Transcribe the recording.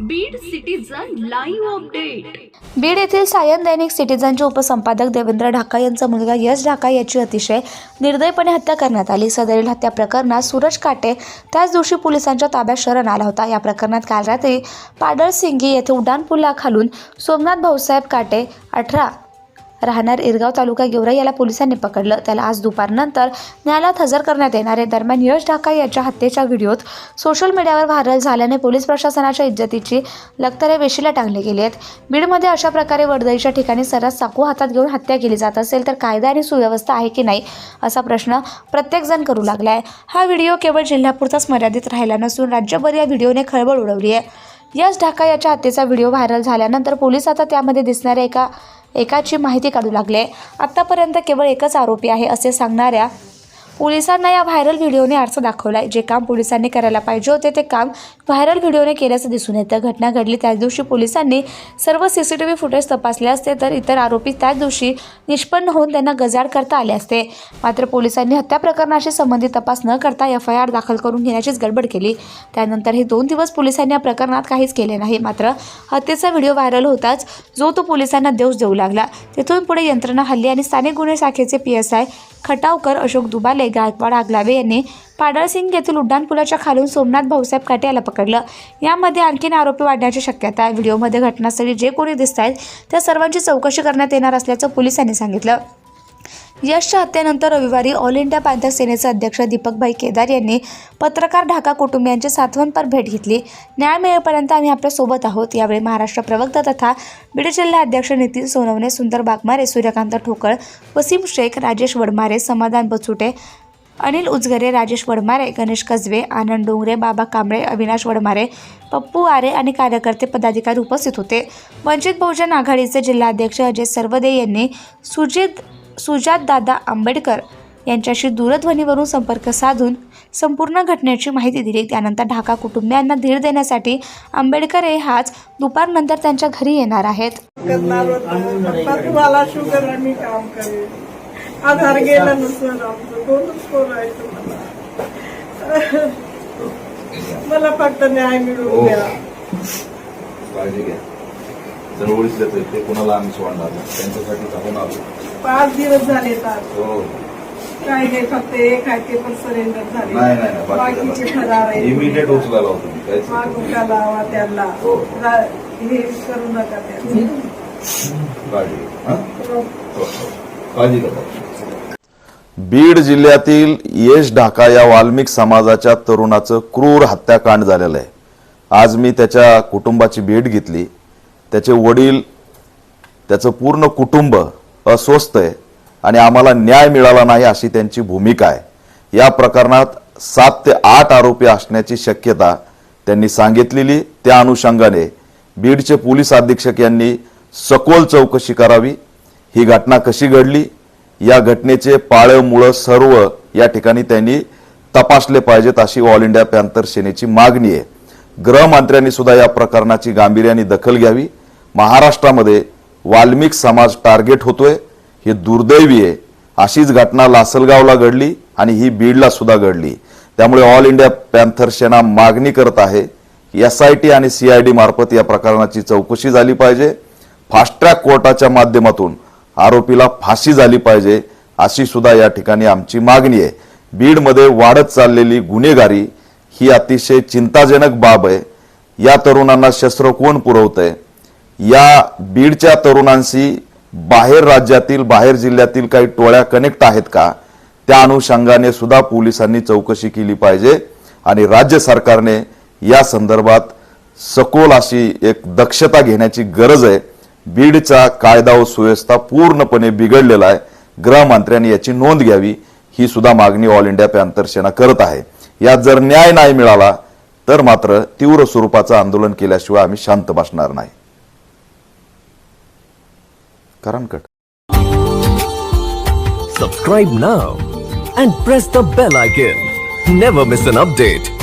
Beed citizen live update Beed येथील सायन दैनिक सिटीजनचे उपसंपादक देवेंद्र ढाका यांचा मुलगा यश ढाका याची अतिशय निर्दयपणे हत्या करण्यात आली. सदरील हत्या प्रकरणात सूरज काटे त्याच दिवशी पोलिसांच्या ताब्यात शरण आला होता. या प्रकरणात काल रात्री पाडळसिंगी येथे उड्डाणपुलाखालून सोमनाथ भाऊसाहेब काटे अठरा राहणार इरगाव तालुका गेवराई याला पोलिसांनी पकडलं. त्याला आज दुपारनंतर न्यायालयात हजर करण्यात येणार आहे दरम्यान यश ढाका याच्या हत्येच्या व्हिडिओत सोशल मीडियावर व्हायरल झाल्याने पोलीस प्रशासनाच्या इज्जतीची लखतरे वेशीला टांगली गेली आहेत. बीडमध्ये अशा प्रकारे वर्दळीच्या ठिकाणी सर्रास चाकू हातात घेऊन हत्या केली जात असेल तर कायदा आणि सुव्यवस्था आहे की नाही असा प्रश्न प्रत्येकजण करू लागला आहे हा व्हिडिओ केवळ जिल्ह्यापुरताच मर्यादित राहिला नसून राज्यभर या व्हिडिओने खळबळ उडवली आहे. यश ढाका याच्या हत्येचा व्हिडिओ व्हायरल झाल्यानंतर पोलीस आता त्यामध्ये दिसणाऱ्या एका एकाची माहिती काढू लागले. आतापर्यंत केवळ एकच आरोपी आहे असे सांगणाऱ्या पोलिसांना या व्हायरल व्हिडिओने आरसा दाखवलाय. जे काम पोलिसांनी करायला पाहिजे होते ते काम व्हायरल व्हिडिओने केल्याचं दिसून येतं. घटना घडली त्याच दिवशी पोलिसांनी सर्व C C T V footage तपासले असते तर इतर आरोपी त्याच दिवशी निष्पन्न होऊन त्यांना गजाड करता आले असते. मात्र पोलिसांनी हत्या प्रकरणाशी संबंधित तपास न करता एफ आय आर दाखल करून घेण्याचीच गडबड केली. त्यानंतर हे दोन दिवस पोलिसांनी या प्रकरणात काहीच केले नाही. मात्र हत्येचा व्हिडिओ व्हायरल होताच जो तो पोलिसांना देऊस देऊ लागला. तिथून पुढे यंत्रणा हल्ली आणि स्थानिक गुन्हे शाखेचे P S I Khatavkar Ashok Dubale Gaikwad Agalawe यांनी पाडळसिंग येथील उड्डाणपुलाच्या खालून सोमनाथ भाऊसाहेब काटे याला पकडलं. यामध्ये आणखीन आरोपी वाढण्याची शक्यता आहे. व्हिडिओमध्ये घटनास्थळी जे कोणी दिसत आहेत त्या सर्वांची चौकशी करण्यात येणार असल्याचं पोलिसांनी सांगितलं. यशच्या हत्येनंतर रविवारी ऑल इंडिया पॅन्थर सेनेचे अध्यक्ष दीपकभाई केदार यांनी पत्रकार ढाका कुटुंबियांची सातवनपर भेट घेतली. न्याय मिळेपर्यंत आम्ही आपल्यासोबत आहोत. यावेळी महाराष्ट्र प्रवक्ता तथा बीड जिल्हा अध्यक्ष नितीन सोनवणे सुंदर बागमारे सूर्यकांत ठोकळ वसीम शेख राजेश वडमारे समाधान बचुटे अनिल उजगरे राजेश वडमारे गणेश कसबे आनंद डोंगरे बाबा कांबळे अविनाश वडमारे पप्पू आरे आणि कार्यकर्ते पदाधिकारी उपस्थित होते. वंचित बहुजन आघाडीचे जिल्हाध्यक्ष अजय सर्वदे यांनी सुजित सुजात दादा आंबेडकर यांच्याशी दूरध्वनीवरून संपर्क साधून संपूर्ण घटनेची माहिती दिली. त्यानंतर ढाका कुटुंबियांना धीर देण्यासाठी आंबेडकर हे आज दुपारनंतर त्यांच्या घरी येणार आहेत. आधार गेला नसलं आमचं दोनच पोरं आहेत मला मला फक्त न्याय मिळवून द्या काळजी घ्या जर ओळीतले ते कोणाला आम्ही सोडणार. त्यांच्यासाठी जाऊन आलो पाच दिवस झाले तर हो काय नाही फक्त एक आहे ते पण सरेंडर झाले नाही नाही नाही बाकीचे फरार बाकी आहेत इमिडिएट उचलायला होतो मी काहीच नाही. मागुका लावा त्यांना हो. रा- हे करू नका त्यांचं काळजी घ्या हं? हो, हो. काळजी घ्या बीड जिल्ह्यातील यश ढाका या वाल्मिक समाजाच्या तरुणाचं क्रूर हत्याकांड झालेलं आहे. आज मी त्याच्या कुटुंबाची भेट घेतली. त्याचे वडील त्याचं पूर्ण कुटुंब अस्वस्थ आहे आणि आम्हाला न्याय मिळाला नाही अशी त्यांची भूमिका आहे. या प्रकरणात सात ते आठ आरोपी असण्याची शक्यता त्यांनी सांगितलेली. त्या अनुषंगाने बीडचे पोलीस अधीक्षक यांनी सखोल चौकशी करावी. ही घटना कशी घडली? या घटनेचे पाळमुळं सर्व या ठिकाणी त्यांनी तपासले पाहिजेत अशी ऑल इंडिया पॅन्थर सेनेची मागणी आहे. गृहमंत्र्यांनी सुद्धा या प्रकरणाची गांभीर्याने दखल घ्यावी. महाराष्ट्रामध्ये वाल्मिक समाज टार्गेट होतोय. हे दुर्दैवी आहे. अशीच घटना लासलगावला घडली आणि ही बीडला सुद्धा घडली. त्यामुळे ऑल इंडिया पॅन्थर सेना मागणी करत आहे एस आय टी आणि सीआयडी मार्फत या प्रकरणाची चौकशी झाली पाहिजे. फास्ट ट्रॅक कोर्टाच्या माध्यमातून आरोपीला फाशी झाली पाहिजे अशी सुद्धा या ठिकाणी आमची मागणी आहे. बीडमध्ये वाढत चाललेली गुन्हेगारी ही अतिशय चिंताजनक बाब आहे. या तरुणांना शस्त्र कोण पुरवतंय? या बीडच्या तरुणांशी बाहेर राज्यातील बाहेर जिल्ह्यातील काही टोळ्या कनेक्ट आहेत का? त्या अनुषंगाने सुद्धा पोलिसांनी चौकशी केली पाहिजे आणि राज्य सरकारने या संदर्भात सखोल अशी एक दक्षता घेण्याची गरज आहे. बीडचा कायदा व सुव्यवस्था पूर्णपणे बिघडलेला आहे. गृहमंत्र्यांनी याची नोंद घ्यावी ही सुद्धा मागणी ऑल इंडिया पॅन्थर सेना करत आहे. यात जर न्याय नाही मिळाला तर मात्र तीव्र स्वरूपाचं आंदोलन केल्याशिवाय आम्ही शांत बसणार नाही. कारण subscribe now and press the bell icon never miss an update.